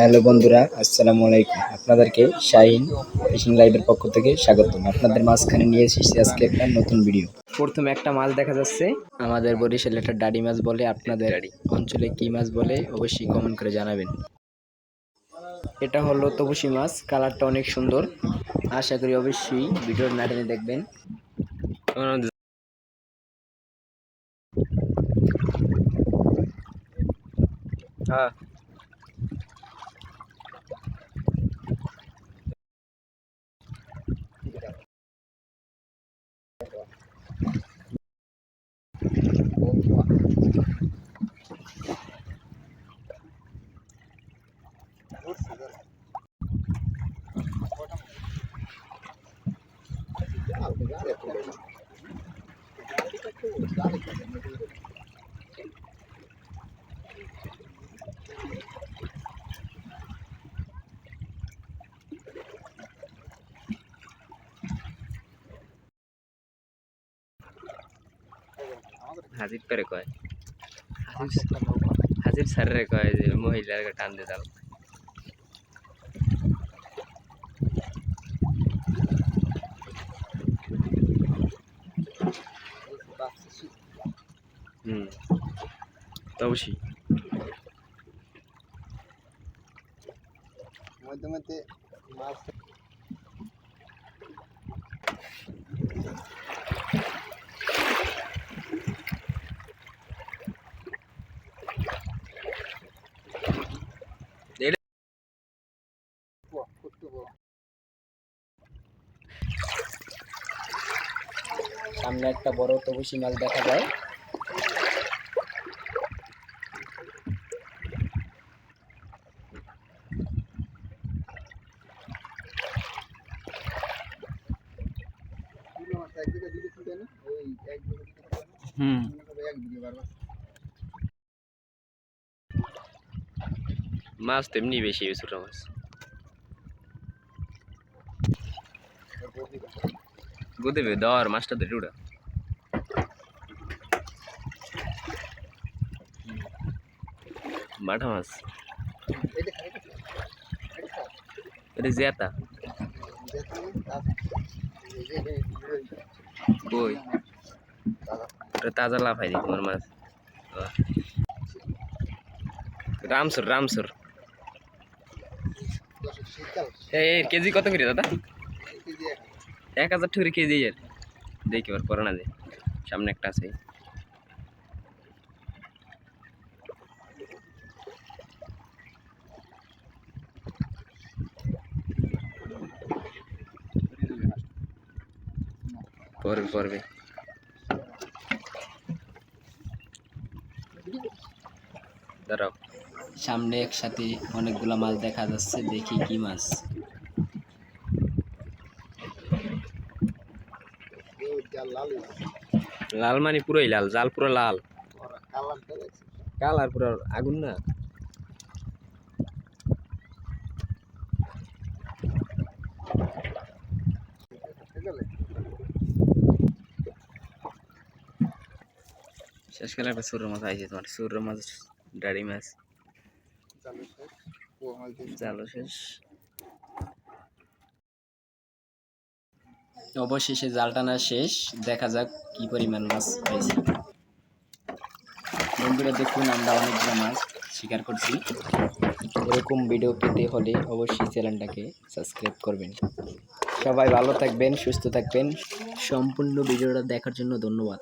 Hello বন্ধুরা, আসসালামু আলাইকুম। আপনাদেরকে শাহিন ফিশিং লাইভের পক্ষ থেকে স্বাগতম। আপনাদের মাঝখানে নিয়ে এসেছি আজকে একটা নতুন ভিডিও প্রথমে একটা মাছ দেখা যাচ্ছে। আমাদের বরিশাল একটা ডাডি মাছ বলে, আপনাদের অঞ্চলে কি মাছ বলে অবশ্যই কমেন্ট করে জানাবেন। এটা হলো তবুশি মাছ, কালারটা অনেক সুন্দর। আশা করি অবশ্যই ভিডিওর নাটনে দেখবেন। হ্যাঁ। হাজির করে কয় হাজির হাজির স্যারের কয় যে মহিলার টান দিয়ে দাও হুম তো অবশ্যই। মধ্যে মাছ সামনে একটা বড় তবুশি মাছ দেখা যায়। হুম। মাছ তো এমনি বেশি ছোটো মাছ। গোদেবে দেওয়ার মাছটা ধরে ওটা বাটা মাছ এটা জেতা কই তাজা লাফাই দি তোমার মাছ। রামসুর রামসুর এই কেজি কত করে দাদা এক হাজার ঠুরি কেজি এর দেখি এবার পরে না দে সামনে একটা আছে। পড়বে পড়বে দাঁড়াও। সামনে একসাথে অনেকগুলা মাছ দেখা যাচ্ছে, দেখি কি মাছ এই জাল লাল মানে পুরোই লাল জাল পুরো লাল। কালার পুরো আগুন না। গেলে শেষকালে একটা সুর মাছ আইছে তোমার। সুর মাছ ডাড়ি মাছ। চালু শেষ জালো শেষ। অবশেষে জাল টানা শেষ। দেখা যাক কি পরিমাণ মাছ পাইছি বন্ধুরা, দেখুন, আমরা অনেকগুলো মাছ শিকার করছি। এরকম ভিডিও পেতে হলে অবশ্যই চ্যানেলটাকে সাবস্ক্রাইব করবেন। সবাই ভালো থাকবেন, সুস্থ থাকবেন। সম্পূর্ণ ভিডিওটা দেখার জন্য ধন্যবাদ।